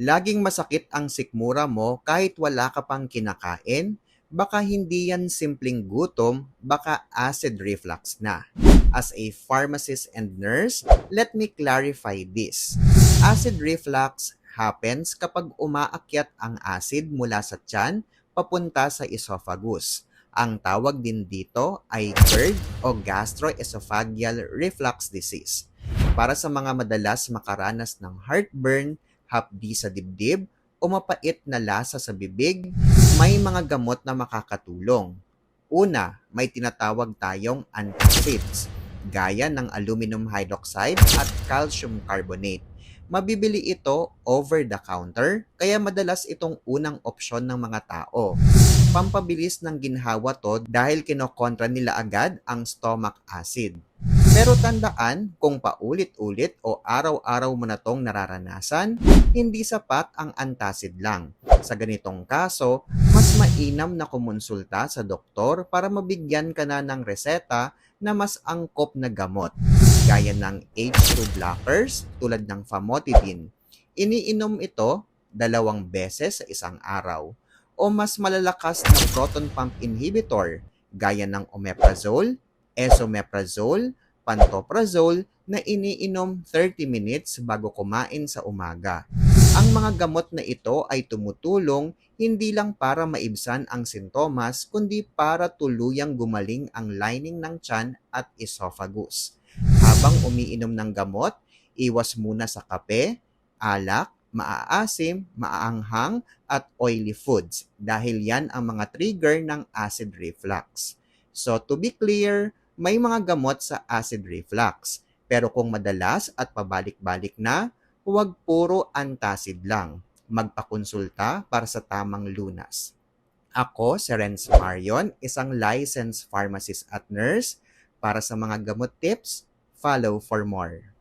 Laging masakit ang sikmura mo kahit wala ka pang kinakain? Baka hindi yan simpleng gutom, baka acid reflux na. As a pharmacist and nurse, let me clarify this. Acid reflux happens kapag umaakyat ang acid mula sa tiyan papunta sa esophagus. Ang tawag din dito ay GERD o gastroesophageal reflux disease. Para sa mga madalas makaranas ng heartburn, hapdi sa dibdib, o mapait na lasa sa bibig, may mga gamot na makakatulong. Una, may tinatawag tayong antacids, gaya ng aluminum hydroxide at calcium carbonate. Mabibili ito over the counter, kaya madalas itong unang opsyon ng mga tao. Pampabilis ng ginhawa to dahil kinokontra nila agad ang stomach acid. Pero tandaan, kung paulit-ulit o araw-araw mo na tong nararanasan, hindi sapat ang antacid lang. Sa ganitong kaso, mas mainam na kumonsulta sa doktor para mabigyan ka na ng reseta na mas angkop na gamot, gaya ng H2 blockers tulad ng famotidine. Iniinom ito dalawang beses sa isang araw o mas malalakas na proton pump inhibitor gaya ng omeprazole, esomeprazole, pantoprazole na iniinom 30 minutes bago kumain sa umaga. Ang mga gamot na ito ay tumutulong hindi lang para maibsan ang sintomas kundi para tuluyang gumaling ang lining ng tiyan at esophagus. Habang umiinom ng gamot, iwas muna sa kape, alak, maaasim, maaanghang at oily foods dahil yan ang mga trigger ng acid reflux. So to be clear, may mga gamot sa acid reflux. Pero kung madalas at pabalik-balik na, huwag puro antacid lang. Magpakonsulta para sa tamang lunas. Ako, si Renz Marion, isang licensed pharmacist at nurse. Para sa mga gamot tips, follow for more.